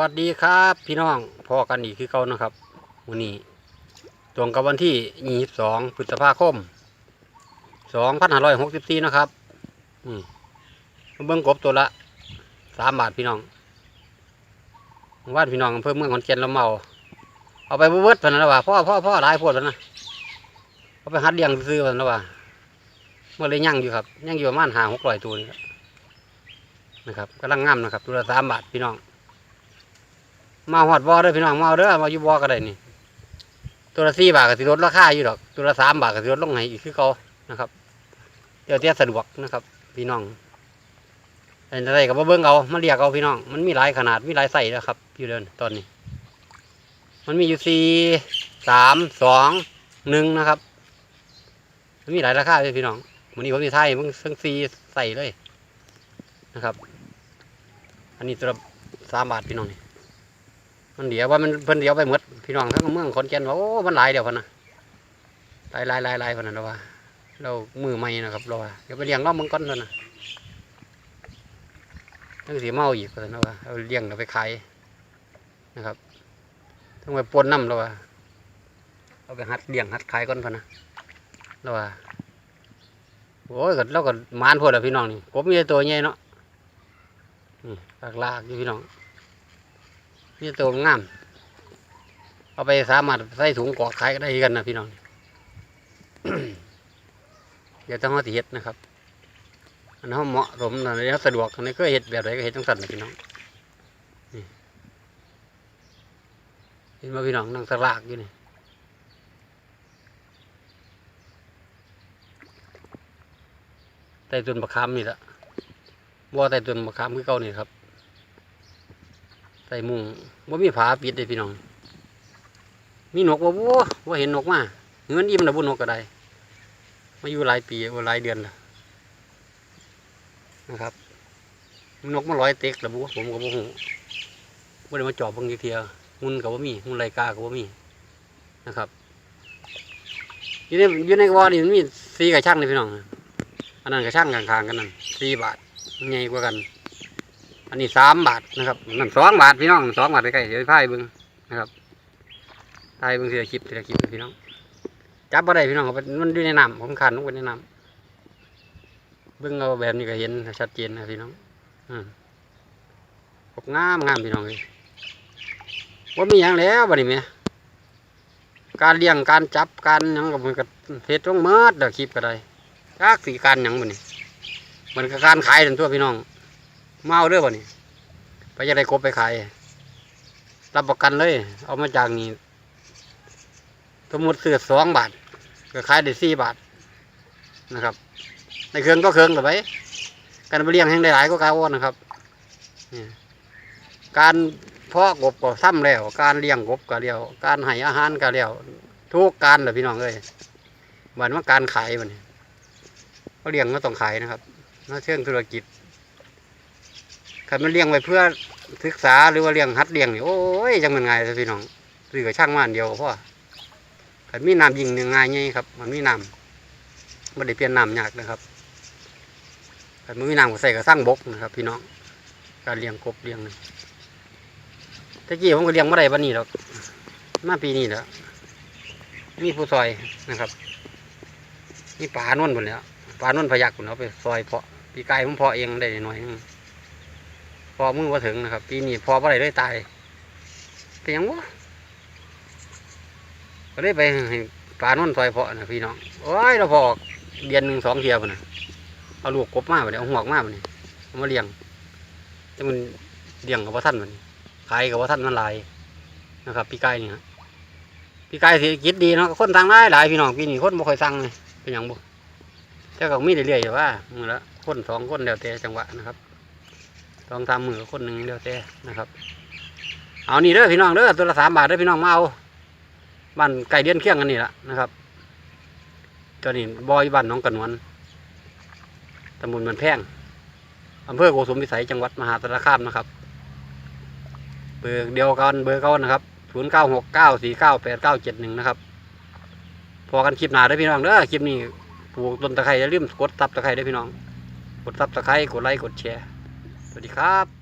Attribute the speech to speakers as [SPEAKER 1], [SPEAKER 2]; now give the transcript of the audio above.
[SPEAKER 1] วัสดีครับพี่น้องพอกันอีกคือเก่านะครับวันนี้ตรงกับวันที่ 22 พฤษภาคม 2564 นะครับนี่มเบิ้งกบตัวละ 3 บาทพี่น้องว่านพี่น้องอำเภอเมืองขอนแก่นเราเมา เอาไปเบิดๆพนนะว่าพ่อพ่อพ่อหลายพวดพนนะเอาไปหัดเลี้ยงซื้อพนนะว่าเมื่อเลยย่างอยู่ครับย่างอยู่ประมาณหาหกร้อยตัวนี่นะครับกำลังงามนะครับตัวละสามบาทพี่น้อง มาหอดบอเด้อพี่น้องมาเอาเด้อมาอยู่บอก็ได้นี่ตัวละสี่บาทก็สิลดราคาอยู่ดอก ตัวละสามบาทก็สิลดลงให้อีกคือเก่านะครับเดี๋ยวเตี้ยสะดวกนะครับ พี่น้องอะไรกับเบิ้งเอามาเรียกเอาพี่น้อง มันมีหลายขนาดมีหลายไส้นะครับอยู่เดินตอนนี้ มันมีอยู่สี่สามสองหนึ่งนะครับ มันมีหลายราคาเลยพี่น้องวันนี้ผมจะไทยมึงซึ่งสี่ใส่เลยนะครับ อันนี้ตัวละสามบาทพี่น้องนี่ มันเดียวว่ามันเพิ่นเดียวไปหมดพี่น้องทั้งเมืองขอนแก่นว่าโอ้มันหลายเดียวพันนะหลายหลายหลายหลายพันนะเราว่า เรามือใหม่นะครับเราว่าเดี๋ยวไปเลี้ยงรอบมังกรแล้วนะตั้งสีเมาอีกพันนะว่าเอาเลี้ยงเราไปขายนะครับต้องไปปนน้ำเราว่าเอาไปหัดเลี้ยงหัดขายก่อนพันนะเราว่าโอ้ยก็เราก็มานพวดอะพี่น้องนี่กบมีต่ตัวใหญ่เนาะนี่ลากๆอยู่พี่น้อง นี่ตัวงาม เอาไปสามารถใส่ถุงกอกขายได้กันนะพี่น้อง เดี๋ยวต้องเอาเห็ดนะครับ อันนั้นเหมาะสมนะเดี๋ยวสะดวกอันนี้ก็เห็ดแบบไหนก็เห็ดต้องสั่นนะพี่น้องนี่เห็นไหมพี่น้องนั่งสลากอยู่นี่ใต้ต้นมะขามนี่ละบ่ใต้ต้นมะขามคือเก่านี่ครับ ส่มุงว่ามีผาปิดเลยพี่น้อง มีนกว่าบัวว่าเห็นนกมาเงินอิ่มนะบุญนกก็ได้มาอยู่หลายปีหลายเดือนแล้วนะครับนกมาร้อยเต็กแล้วบัวผมก็บ่หูว่าได้มาจอบบางทีเทียมุนกับว่ามีมุนไรกากับว่ามีนะครับอยู่ในอยู่ในวอนี่มันมีสีกระช่างเลยพี่น้องอันนั้นกระช่างข้างๆกันนั่นสี่บาทใหญ่กว่ากัน อันนี้สามบาทนะครับนั่นสองบาทพี่น้องสองบาทใกล้ๆเดี๋ยวไพายเบิ้งนะครับพายเบิ้งเสียคลิปเสียคลิปพี่น้องจับบ่ได้พี่น้องมันอยู่ในน้ำผมขันลงไปในน้ำเบิ้งเอาแบบนี้ก็เห็นชัดเจนนะพี่น้องอืมกบงามงามพี่น้องเลยว่ามีอย่างแล้วบัดนี้แม่การเลี้ยงการจับการยังกับมันก็เฮ็ดต้องเมิดเด้อคลิปก็ได้จักสีการยังบัดนี้มันก็การขายทั้งตัวพี่น้อง มาเอาเด้อบ่นี่ไปจะได้กบไปขายรับประกันเลย เอามาจากนี่สมมติซื้อสองบาทก็ขายได้สี่บาทนะครับ ในเครื่องก็เครื่องต่อไปการไปเลี้ยงแห้งหลายก็กาวนนะครับการเพาะกบก็ซ้ำแล้ว การเลี้ยงกบก็เลี้ยวการให้อาหารก็เลี้ยวทุกการเลยพี่น้องเอ้ยบันว่าการขายมันก็เลี้ยงก็ต้องขายนะครับน่าเชื่องธุรกิจ ขันมันเลี้ยงไว้เพื่อศึกษาหรือว่าเลี้ยงหัดเลี้ยงนี่โอ้ยจังมันไงสิพี่น้องซื้อกับช่างมาอันเดียวก็พอขันมีน้ำยิงเนี่ง่ายไงครับ มันมีน้ำไม่ได้เปลี่ยนน้ำยากนะครับขันมันมีน้ำก็ใส่กับสร้างบกนะครับ พี่น้องการเลี้ยงกบเลี้ยงตะกี้ผมก็เลี้ยงม่ได้วันนี้หรอกมาปีนี้แล้วมีผู้ซอยนะครับมีปลานวลหมดแล้วปลานวลพยักหมดแล้วไปซอยเพาะปีกายผมเพาะเองได้หน่อยนึง พอมือมาถึงนะครับปีนี้พอบ่ไรด้เลยตายเป็นยังวะก็ได้ไปให้ปลานุ่นซอยเพาะนะพี่น้องโอ้ยเราพอเดือนหนึ่งสองเทียบนะเอาลูกกบมาไปเอาหัวกมาไปนี่เอามาเลี้ยงแต่มันเลี้ยงกับว่าท่านมันขายกับว่าท่านมันลายนะครับพี่ไก่นี่ฮะพี่ไก่เศรษฐกิจดีเนาะคนสั่งได้หลายพี่น้องปีนี้คนบ่ค่อยสั่งเลยเป็นยังบ่แต่ก็มีเรื่อยๆอยู่ว่ามือละคนสองคนแล้วแต่จังหวะนะครับ สองสามมือคนหนึ่งเดียวแต่นะครับ เอานี่เด้อพี่น้องเด้อตัวละสามบาทเด้อพี่น้องมาเอาบ้านไก่เดียนเคียงกันนี่แหละนะครับตัวนี้บอยบ้านน้องกระนวนตำบลมันแพงอำเภอโกสุมพิสัยจังหวัดมหาสารคามนะครับ เบอร์เดียวกันเบอร์เขานะครับศูนย์เก้าหกเก้าสี่เก้าแปดเก้าเจ็ดหนึ่งนะครับ พอกันคลิปหนาเด้อพี่น้องเด้อคลิปนี้ปลูกต้นตะไคร้อย่าลืมกดซับตะไคร้เด้อพี่น้อง กดซับตะไคร้กดไลค์กดแชร์ สวัสดีครับ